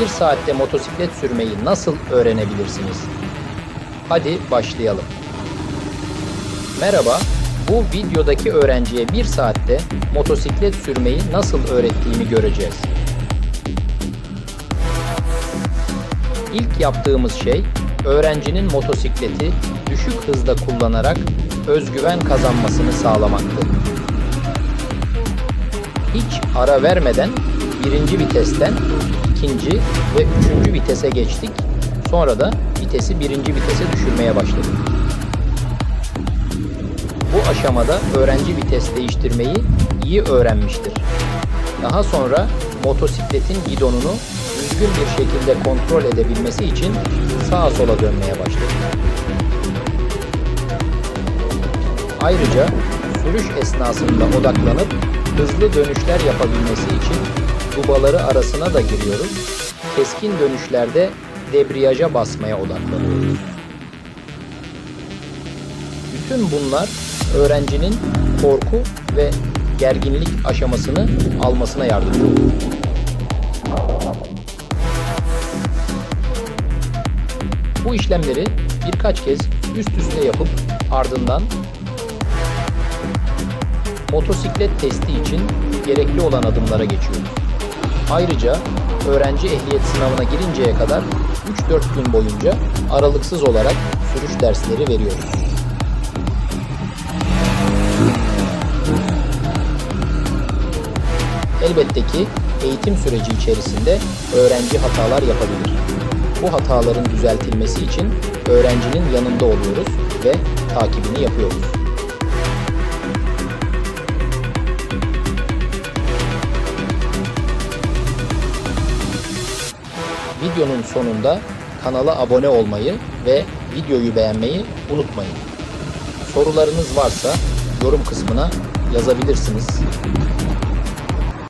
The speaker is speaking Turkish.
Bir saatte motosiklet sürmeyi nasıl öğrenebilirsiniz? Hadi başlayalım. Merhaba, bu videodaki öğrenciye bir saatte motosiklet sürmeyi nasıl öğrettiğimi göreceğiz. İlk yaptığımız şey, öğrencinin motosikleti düşük hızda kullanarak özgüven kazanmasını sağlamaktı. Hiç ara vermeden birinci vitesten ikinci ve üçüncü vitese geçtik. Sonra da vitesi birinci vitese düşürmeye başladık. Bu aşamada öğrenci vites değiştirmeyi iyi öğrenmiştir. Daha sonra motosikletin gidonunu düzgün bir şekilde kontrol edebilmesi için sağa sola dönmeye başladı. Ayrıca sürüş esnasında odaklanıp hızlı dönüşler yapabilmesi için dubaları arasına da giriyoruz. Keskin dönüşlerde debriyaja basmaya odaklanıyoruz. Bütün bunlar öğrencinin korku ve gerginlik aşamasını almasına yardımcı olur. Bu işlemleri birkaç kez üst üste yapıp ardından motosiklet testi için gerekli olan adımlara geçiyoruz. Ayrıca öğrenci ehliyet sınavına girinceye kadar 3-4 gün boyunca aralıksız olarak sürüş dersleri veriyoruz. Elbette ki eğitim süreci içerisinde öğrenci hatalar yapabilir. Bu hataların düzeltilmesi için öğrencinin yanında oluyoruz ve takibini yapıyoruz. Videonun sonunda kanala abone olmayı ve videoyu beğenmeyi unutmayın. Sorularınız varsa yorum kısmına yazabilirsiniz.